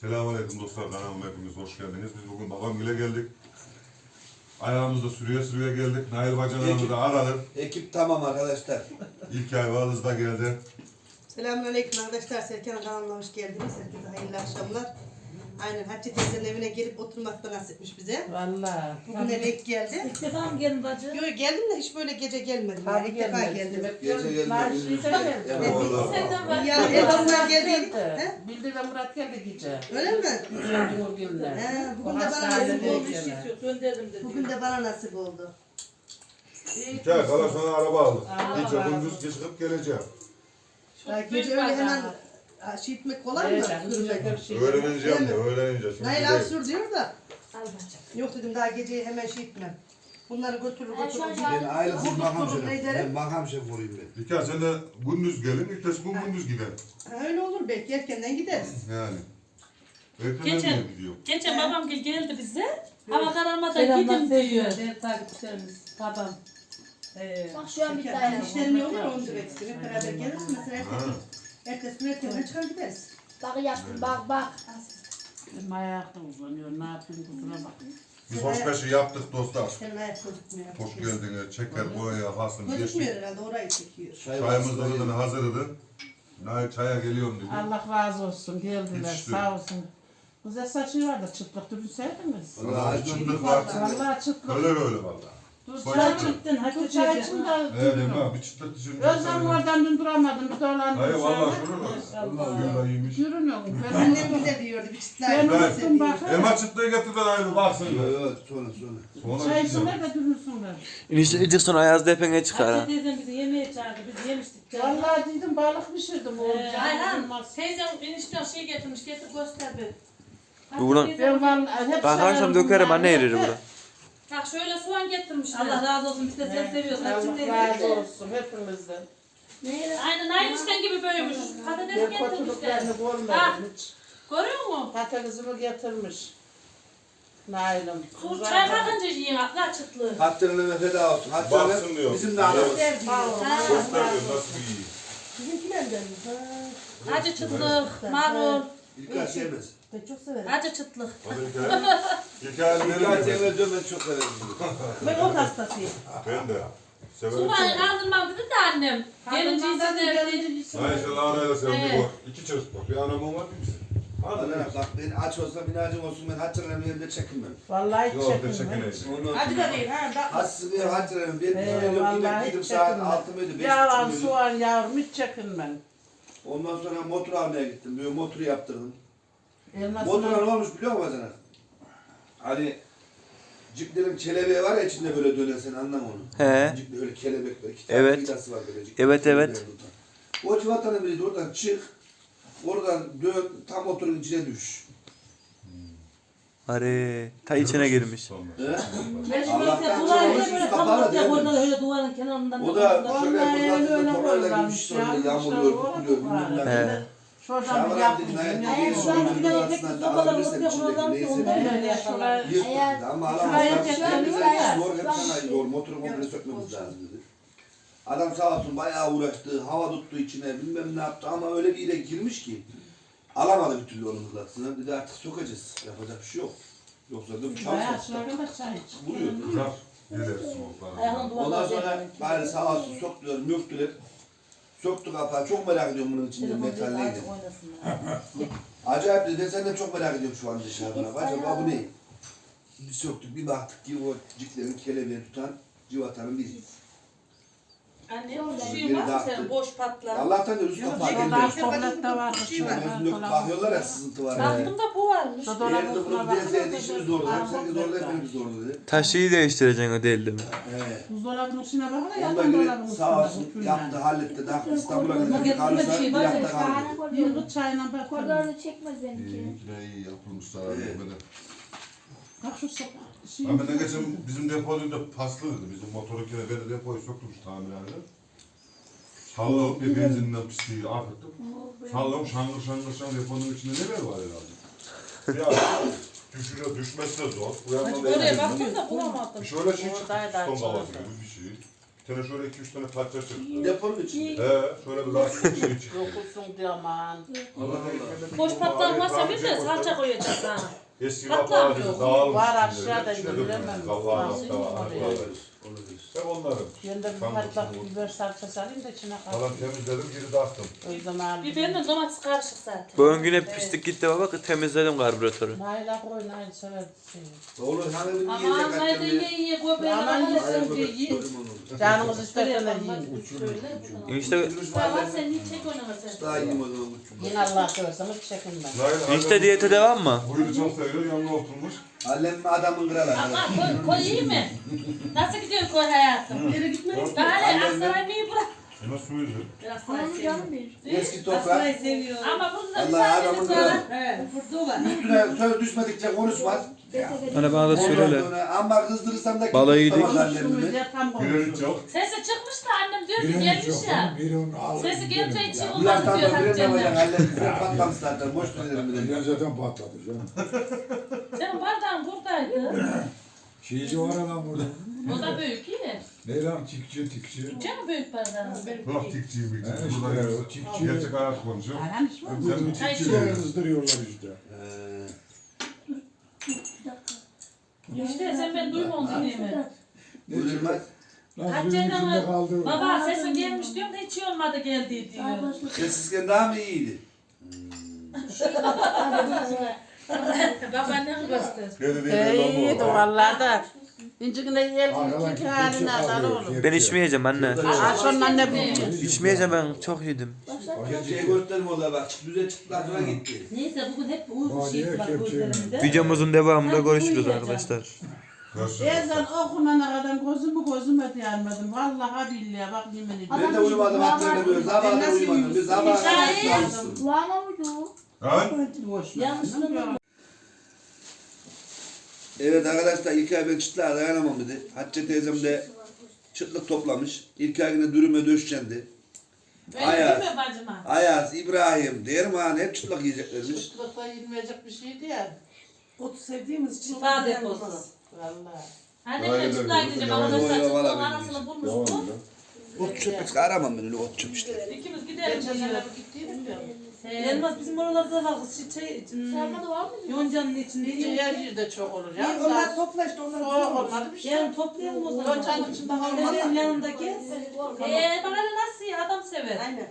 Selamünaleyküm dostlar kanalıma hepiniz hoş geldiniz. Biz bugün babam bile geldik. Ayağımızda sürüye sürüye geldik. Nail bacanağımı da aradık. Ekip tamam arkadaşlar. İlk ay Valız da geldi. Selamünaleyküm arkadaşlar. Serkan kanalına hoş geldiniz. Herkese hayırlı akşamlar. Aynen Hatice teyzenin evine gelip oturmak da nasipmiş bize. Valla. Bugün de denk geldi. İlk defa mı geldin bacı? Yok geldim de hiç böyle gece gelmedim. ya. Tabii İlk defa gelmez. geldim. Hep Gece gündüz da geldi. geldi. Evet. Senden var. Ya Murat geldik. geldi. He? Bildi ve Murat geldi gece. Öyle mi? Güzel o günler. He, bugün de bana nasip oldu. Bir şey yok. Gönderdim dedi. Bugün de bana nasip oldu. Kala kızım. sana araba. Allah Gece gündüz çıkıp geleceğim. Ya Çok gece öyle hemen ha, şey etmek kolay mı? Sürmek. şey. Öğreneceğim de öğrenince. Şimdi Nail değil. abi sür diyor da. Yok dedim daha geceyi hemen şey etmem. Bunları götürür Ha, şu an götürür. Ben ailesiz Vurduk, makam vurduk? Ben makam olayım ben. Ay sen de gündüz gelin. İlk gün gündüz gidelim. Ha, öyle olur belki erkenden gideriz. Yani. Erkenden Geçen, mi gidiyor? geçen babam gel- geldi bize. Hava kararmadan Selamlar gidin diyor. seviyor. Değerli takipçilerimiz. Babam. Ee, Bak şu an bir Yani tane. işlerim yok ya onu demek istedim. Hep beraber geliriz mesela Ha. ertesi, ertesi gün erkenden çıkar gideriz. Bak yaptım bak bak. Benim ayakta uzanıyor. Ne yapayım kusura bakmayın. Biz hoşbeşi yaptık dostlar. Senin ayak gözükmüyor. Hoş geldiniz. Çeker, boya, hasım, Gözükmüyor herhalde orayı çekiyor. Çayımız da zaten hazırdı. Nail çaya geliyorum dedi. Allah razı olsun. Geldiler. Yetişti. Sağ olsun. Güzel saçı var da çıplak dürüseydiniz. Vallahi çıtlık var. Vallahi çıplak. Öyle böyle vallahi. Dur Bak- çay Gittin Dur Hatice. çay için de bir çıtlık düşünce. Özlem oradan dün duramadım. Bir dolandım. Hayır şunu Maşallah. Allah yürüyor iyiymiş. Yürümüyorum. Ben Annem bize diyordu bir çıtlar. Ben bize unuttum diyor. bak. Emre çıtlığı getir de ayrı baksın. Evet sonra sonra. Sonra Çay gideceğim. içsinler de dürünsünler. İnişte gidecek sonra Ayaz'da hepine çıkar ha. Hatice teyzem bizi yemeğe çağırdı. Biz yemiştik. canım. Vallahi dedim balık pişirdim oğlum. Ee, Ayhan teyzem enişten şey getirmiş. Getir göster bir. Hatice teyzem- Ben vallahi hep Ben akşam dökerim anne yerir Hep- burada. Bak şöyle soğan getirmişler. Allah razı olsun. Biz de seni seviyoruz. Allah teyze. razı olsun hepimizden. Aynen aynı işten gibi büyümüş. Patates Ben getirmişler. kötülüklerini görmedim hiç. Görüyor musun? Patatesimi getirmiş. Nail'im. Su çay bakınca yiyin abla çıtlığı. Hatırına feda olsun. Baksın Hatırına diyor. bizim de ol. Göster diyor nasıl iyi. Bizimkilerden mi? Ha, Acı çıtlık, marul, İlkay sevmez. Ben çok severim. acı çıtlık. Hadi hikaye. Hikaye İlkay verelim. sevmez diyorum ben çok severim. Ben ot hastasıyım. Ben de. Severim. Subayı kaldırmam dedi de annem. Gelince izin verdi. Hayır işte Lara'yla sevdim Evet. bu. İki çocuk bak. Bir anamın var bir misin? Hadi. Bana bak ben aç olsam binacım olsun ben hatırlarım yerimde çekinmem. Vallahi Yok hiç ben çekinmem. Hadi da değil ha. Da, Hassız bir hatırlarım. Ben Ee, biliyorum vallahi yemek hiç saat çekinmem. altı mıydı? Beş Yalan buçuk muydu? soğan yavrum hiç çekinmem. Ondan sonra motor almaya gittim. Böyle motoru yaptırdım. Elmasına ne olmuş biliyor musun Hasan Hani Ciplerin kelebeği var ya içinde böyle dönen sen anlam onu. He. Ciple öyle kelebek böyle iki tane Evet. var böyle. ciplerin Evet, evet. O civatanın biri de oradan çık. Oradan dön tam motorun içine düş. Hare. Ta içine girmiş. Allah'tan üst tam kapalı değil mi? koydular öyle duvarın kenarından. O da şöyle Vallahi yapıp öyle torbayla koyuyorlarmış girmiş sonra ya, yağmur kuşlar yağıyor, olarak buluyor, var. bilmem He. ne. Şuradan bir Şaban yapmış. dedi, "Nayet Yani değil, şu an an gidelim, arasından tek da sopalar alabilirsin ortaya koyuyorlar içindeki ki neyse. ondan Eğer- dedi ama bize var. zor hep sana zor motoru komple sökmemiz lazım dedi. Adam sağ olsun bayağı uğraştı, hava tuttu içine bilmem ne yaptı ama öyle bir yere girmiş ki alamadı bir türlü onun hızlatısını. Dedi artık sokacağız, yapacak bir şey yok. Yoksa da bir çay iç. Vuruyor. Kızar. Gelir soğuklar. Ondan sonra bari sağ olsun soktular, müftüler. Soktu kapağı, çok merak ediyorum bunun içinde metal neydi. Acayip dedi, ben senden çok merak ediyorum şu an dışarıdan. Acaba bu ne? Bir söktük, bir baktık ki o ciklerin kelebeğini tutan civatanın biri. Anne bir şey var mı senin boş patlar? Allah'tan da üst kapağı geldi. Var. Şimdi bakıyorlar ya sızıntı var. Baktım da bu varmış. Eğer de bunu diyeseydi işimiz zordu. Hep herkes hepimiz zordu dedi. Taşıyı değiştireceksin o değil mi? He. Buzdolabının içine bakın da göre dolabın sağ üstünde olsun yaptı, halletti. Daha İstanbul'a getirme kalırsa bir bir hafta kaldı. Bir bu çayla. Koridorda çekmez benimki. İyi yapılmışlar. Evet. Şu. Şey, Ama ne geçen bizim depoda paslı dedi. Bizim motoru kere ben de depoyu sokmuş tamirhanede. Sallalıp bir benzinle pisliği akıttık. Sallam şangır şangır şangır deponun içinde neler var herhalde. ya düşüre düşmesi de zor. Uyanma Oraya baktım da bulamadım. Şöyle şey çıktı. Piston kavası gibi bir şey. Sene şöyle iki üç tane parça çıktı. Deponun içinde. He, şöyle bir lastik şey çıktı. Yokulsun diyor aman. Allah Allah. Boş bir de salça koyacağız ha. Eski Patlar kapağı yok. dağılmış. Var aşağıda indiremem. Nasıl? Vallahi. Olabilir. Hep onların. Ben de bir olsun. biber salçası alayım da içine Falan katayım. temizledim geri dağıttım. O zaman Biberle domates karışık zaten. Bu ön güne pislik gitti baba temizledim karbüratörü. Naila koy Nail sever. Olur hani bir Aman yiyecek haydi hakkında. ye ye göbeğini Aman aman çocuğum olur. Canımız yapalım. yiyin. İşte Tamam sen hiç çek onu mesela. Daha yiyeyim o zaman uçum. Yine Allah seversen hiç çekinmem. Nail işte diyete devam mı? Buyuru çok seviyor yanına oturmuş. Alem adamın kralı. Ama koy, koy iyi mi? Nasıl gidiyor koy hayatım? Yere gitmeyiz. Daha ne? Aksaray mıyı bırak? Ama suyuydu. Biraz daha Onun seviyorum. canı bir. Eski toprak. Aslayı seviyor. Ama bunda bir Allah adamın kralı. He, fırtığı var. Üstüne söz düşmedikçe konuşmaz. Hani bana da Ondan söyle. sonra Ama kızdırırsam da Balayı yedik. tutamaz annemimi. Şunu tam Birer konuşuyor. iç yok. Sesi çıkmış da annem diyor ki gelmiş ya. Sesi gelince içi Bu olmaz yaştan diyor sonra birer ne olacak Hatice'den. annem? Patlamış zaten. Boş verelim bir de. Ben zaten patladı canım. Senin bardağın buradaydı. Şeyci var lan burada. O da büyük iyi. Ne lan tikçi tikçi. Çok büyük bardağın. Bırak tikçiyim He bir işte Burada o tikçi. gerçek hayat konuşuyor. Var. Öbürünü Ay, tikçileri şu- kızdırıyorlar işte. Ee, İşte sen ben duymadın değil mi? Üzülmez. Lan suyun içinde kaldı. Baba sesin gelmiş diyorum da hiç iyi olmadı geldi diyor. Sessizken daha mı iyiydi? Babaannem göster. Dedi değil İyi de vallahi yiyelim iki haline kepçe. Ben içmeyeceğim anne. Büyüyor. İçmeyeceğim ben çok yedim. Şey gösterme ola bak. Düze çıktılar sonra gitti. Neyse bugün hep uyku Hadi şeysi var gözlerimde. Videomuzun devamında görüşürüz arkadaşlar. Ezan okumana kadar gözümü gözüme dayanmadım. Vallahi billahi bak yemin ediyorum. Ben de uyumadım böyle. Sabahına uyumadım. Biz Şahit. uyumadım. Kulağıma vurdu. Ha? Yanlışlıkla Evet arkadaşlar ilk ay ben çıtlığa dayanamam dedi. Hatice teyzem de çıtlık toplamış. İlk ay yine dürüme döşecendi. Öyle Ayaz. bacıma? Ayaz, İbrahim, Derman hep çıtlık yiyeceklermiş. Çıtlıkta yenmeyecek bir şeydi ya. Otu sevdiğimiz için. Şifa deposu. Vallahi. Aynen çıplak öyle. gideceğim Yalan arkadaşlar. yok, arasını bulmuş Devam bu. Ot çöp aramam ben öyle ot çöp işte. İkimiz gidelim. Geçen sene gittiydim ya. Elmas bizim oralarda var. Şey, Sarmada var mı? Yonca'nın içinde. İyice yer yerde çok olur ya. Ya, onlar topla işte onlar. Soğuk olmadı bir şey. Yarın toplayalım o zaman. Yoncanın içinde Benim kalmaz. yanımda gez. Eee bana nasıl ya adam sever. Aynen.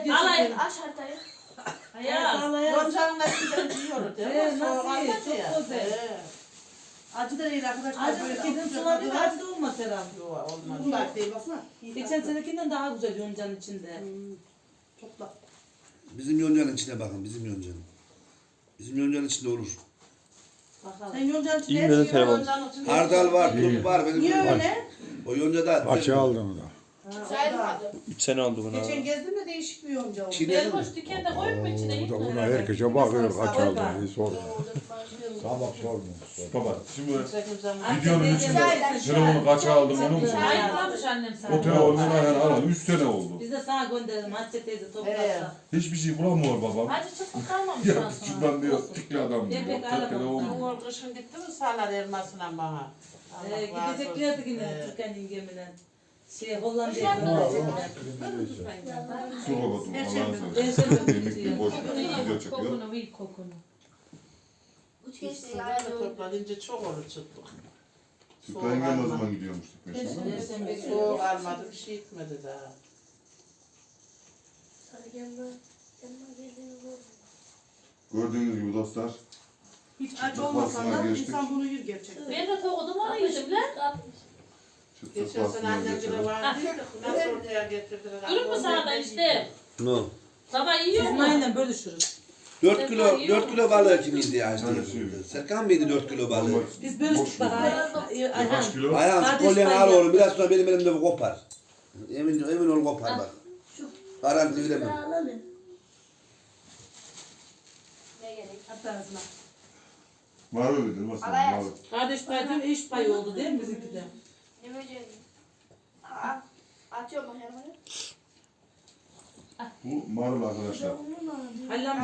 Bir Bir alay. Aç haritayı. Ya. Yoncanın içinde yiyoruz değil mi? Ee, Soğuk nasıl iyi, olmaz çok ya. güzel. Acı da değil arkadaşlar. Acı Böyle kedin sulanıyor var. acı da olmaz herhalde. yok, olmaz. Bunlar değil baksana. Geçen senekinden daha güzel Yonca'nın içinde. Topla. Bizim yoncanın içine bakın bizim yoncanın. Bizim yoncanın içinde olur. Bakalım. Sen yolcanın içinde İyi her şeyi telefon? Yoncanın içinde Hardal var, turp var. Benim Niye öyle? O yoncada Açı aldım da. Sayılmadı. 3 sene oldu buna. Geçen gezdim de değişik bir yonca oldu. Çiğnedin mi? Elboş dükende koyup mu içine? Bu da buna herkese bakıyor kaç aldı diye sorma. Sabah sorma. Baba şimdi videonun içinde telefonu kaça aldım onu mu? Ayıplamış annem sana. O telefonun ayağını alalım. 3 sene oldu. Biz de sana gönderelim. Hatice teyze toplarsa. Hiçbir şey bulamıyor babam. Hacı çıkıp kalmamış Ya sonra. şuradan diyor tikli adam diyor. Tek arabam. telefon. Uğur kışın gitti mi sağlar elmasına bana? Allah Ee, razı olsun. gideceklerdi yine Türkan yengemle. Şey Hollanda'ya gidecekler. Dur baba dur. Her şey Allah'ın mi? Her seversen. Kemik bir boş ver. Video çekiyor. Kokunu, vil kokunu. Üç geçti. sırayla toplanınca çok olur çıtlık. Süper Engel ne zaman gidiyormuştuk günü. Soğuk almadı bir şey etmedi daha. Gördüğünüz gibi dostlar. Hiç aç olmasa da insan bunu yer gerçekten. Ben de onu yedim lan. Geçen sene annemcile geçelim. vardı. Nasıl ortaya getirdiler? Durur mu sana da işte? No. Baba yiyor mu? aynen bölüşürüz. 4 kilo, 4 kilo balığı kim yedi ya işte. Serkan mıydı 4 kilo balığı? Biz bölüştük bak. Ayhan. Kaç kilo? Kardeş kolyen al oğlum biraz sonra benim elimde bu kopar. Emin, emin ol kopar bak. Garanti veremem. Alalım. Ne gerek? Hatta ağzına. Var öyle değil mi? Sen Alay var. yaz. Kardeş payı değil eş payı oldu değil mi bizimki de? Böceği? Aa, Atıyorum yanıma. Bu marul arkadaşlar.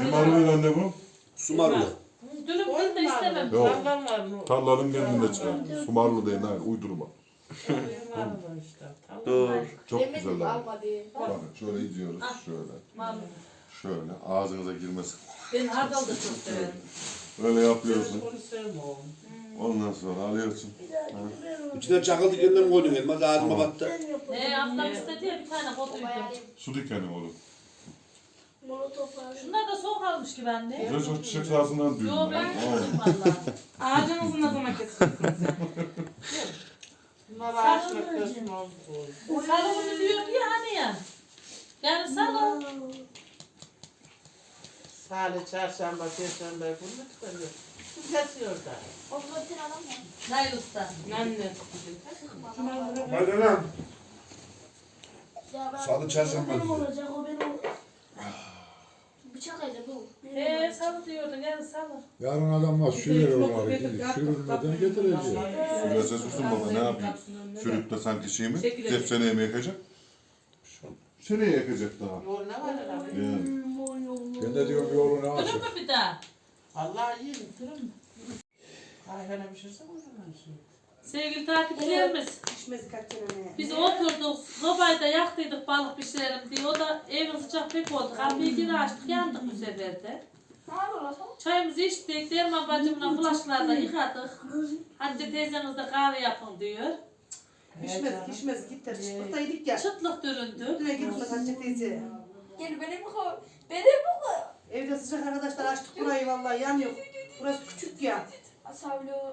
Ne marulu anne bu? Su marulu. Dürüm de istemem. Yok. Var mı? Tarlanın kendinde çıkan. Su marulu değil ha uydurma. Vardı işte. Tamam. Dur. Çok güzel diye. Bakın şöyle izliyoruz. Şöyle. Vallahi. Şöyle. Ağzınıza girmesin. Ben hardal da çok severim. Böyle yapıyorsun. Onu sevmiyorum. Ondan sonra alıyorsun. İçine çakıl dikenden koydum elma da ağzıma battı. Ee, ablam istedi ya bir tane koduydum. Su dikeni oğlum. Şunlar da soğuk almış gibi anne. Güzel çok çiçek sahasından duydum. Yo ben koydum valla. Ağacınızı ne zaman keseceksiniz sen? Bunlar ağaçlık kısmı oldu. Salı günü diyor ya hani ya. Yani salı. Salı, çarşamba, perşembe, bunu çıkarıyor. Kesiyor da. Otomatik alamam. Nail Usta. Anne. Hadi lan. Ya ben Salı çarşamba Benim diyor. olacak o benim. Bıçak aydı bu. Ee salı diyordun yani salı. Yarın adamlar sürüyorlar. Sürülmeden getireceğiz. Şöyle ses olsun baba ne yapayım? Sürüp de sanki şey mi? Hep seneye mi yakacak? Seneye yakacak daha. Ne var herhalde? Yani. Ben de diyorum yolunu Durur açın. mu bir daha? Allah iyi mi? Kırım. Ayhan'a pişirse o zaman şey. Sevgili takipçilerimiz. Kaç? Biz oturduk, sobayı da yaktıydık balık pişirelim diye. O da evin sıcak pek oldu. Kapıyı geri açtık, yandık bu sefer de. Çayımızı içtik, Derman bacımla bulaşıklarda yıkadık. Hatice teyzemiz de kahve yapın diyor. Pişmez, pişmez. Git de çıtlıkta yedik ya. Çıtlık düründü. Üstüne gitmez Hatice teyze. Gel beni bu koy. Beni. Evde sıcak arkadaşlar açtık burayı vallahi yanıyor. Burası küçük ya.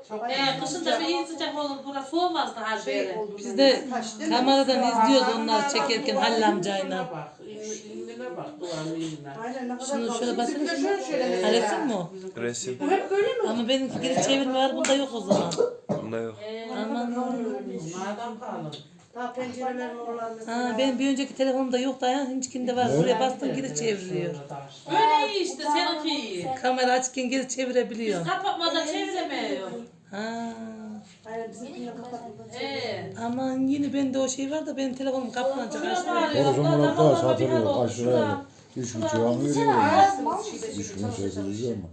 Çok Ee, kışın da bir iyi sıcak olur, burası soğumaz daha Şey böyle. oldu. Biz de Taş değil mi? Kameradan izliyoruz onlar çekerken Halil amcayla. bak. İnline bak. Duvarın inline. Aynen ne kadar Şunu şöyle de basın. Şöyle şöyle. Ha, resim mi o? Resim. Bu hep böyle mi? Ama benimki geri çevirme var bunda yok o zaman. Bunda yok. Ee, Aman. Madem kalın. Daha pencerelerin oralar mesela. Ha, benim bir önceki telefonumda yok da ya hiçkinde var. Buraya bastım geri çeviriyor. böyle iyi işte, seninki iyi. Kamera açken geri çevirebiliyor. Biz kapatmadan çeviremiyor. Ha. Ee, Aman yine bende o şey var da benim telefonum kapanacak. şuraya açmıyor. bağırıyor. Orası bir hal satılıyor. Kaç liraya? Şurada. Üç buçuğa mı veriyor? Üç bin sekiz yüz mu?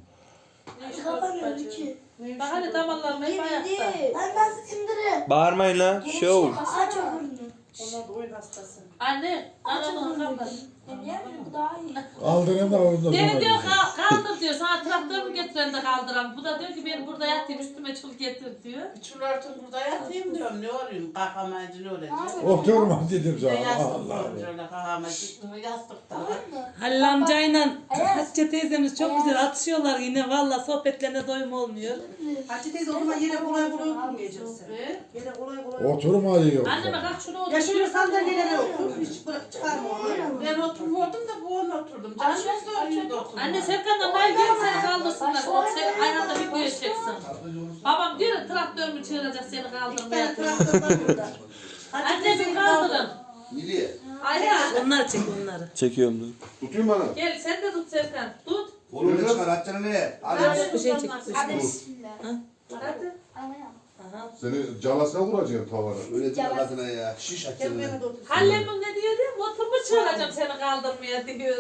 Kapanıyor iki. Bak hani damarlarım hep ayakta. Ben nasıl indirim? Bağırmayın lan. Show. Aç öbürünü. Onlar da oyun hastası. Anne, anamı kapat. Niye? Bu daha iyi. Kaldırın da orada Beni sonra. diyor kal- kaldır diyor. Sana traktör mü getiren de kaldıran. Bu da diyor ki ben burada yatayım üstüme çul getir diyor. Çulartın burada yatayım diyorum. Ne olayım? Kalkamayınca ne olacak? Oturma dedim Ne sana. yastık Allah koymuş öyle yastık da. Halil amcayla Hatice teyzemiz çok güzel atışıyorlar yine. Valla sohbetlerine doyum olmuyor. Hatice teyze o zaman yere kolay kolay oturmayacaksın. Ve Yere kolay kolay Oturma diyor. anneme kalk şunu otur. Ya şöyle sandalyelere otur. Hiç bırak çıkarma onu. Ben oturmuyordum da bu ona oturdum. Canım da orada oturdum. Anne Serkan'dan bay gel seni kaldırsınlar. Sen aynı anda video çeksin. Babam diyor ya traktör mü çığıracak seni Bir kaldırmaya. tane traktör var burada. Anne bir kaldırın. Nereye? Aynen. Onları çek onları. Çekiyorum dur. Tutayım bana. Gel sen de tut Serkan. Tut. Oğlum ne çıkar? Atacağını ne? Hadi. Bir şey çek. Hadi bismillah. Hadi. Seni calasına vuracaksın tavana. Öyle adına ya. Şiş Gel atacağını. buraya da otur. Hallemin ne. Motor mu çığıracağım seni kaldırmaya diyor.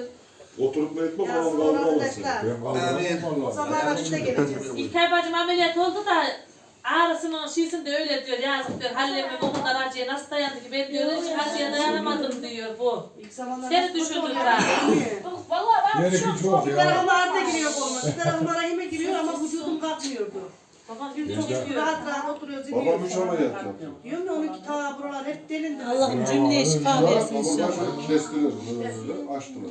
Oturup ne etme Ya falan sonra kaldıramazsın. arkadaşlar. Ben kaldırmam O valla. zaman biz de geleceğiz. İlkay bacım ameliyat oldu da ağrısının şişinde öyle diyor yazık diyor. Hallemin o kadar acıya nasıl dayandı ki ben diyor hiç acıya dayanamadım diyor bu. İlk zamanlar Seni nasıl düşündüm oluyor? ben. Vallahi ben Benimki çok Bir ya. tarafıma arda giriyor koluma. Bir tarafıma rahime giriyor ama vücudum kalkmıyordu. Babam bir çok istiyor. rahat rahat oturuyoruz. Babam üç ameliyat yaptı. Diyorum ya onunki ta buralar hep delindi. Allah'ım cümleye şifa versin Babam inşallah. şöyle kestiler. Böyle açtılar.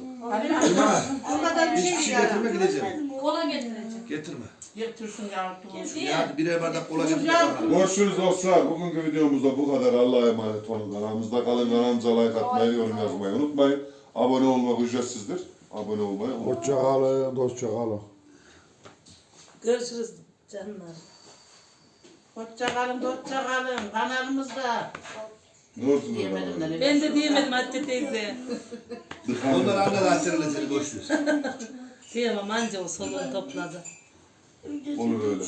O kadar bir Hiçbir şey şey yani. getirme gideceğim. Kola getirecek. Getirme. Getirsin yavrum. Ya birer bardak kola getir. Görüşürüz dostlar. Bugünkü videomuzda bu kadar. Allah'a emanet olun. Kanalımızda kalın. Kanalımıza like atmayı, yorum yazmayı unutmayın. Abone olmak ücretsizdir. Abone olmayı unutmayın. Hoşça kalın, dostça kalın. Görüşürüz canlar. Hoşça kalın, hoşça kalın. Kanalımızda. Ne olsun Yemedim de öyle? ne Ben de diyemedim Hatice teyze. Onlar anne hatırla seni boş ver. Diyemem anca o soluğunu topladı. Olur öyle.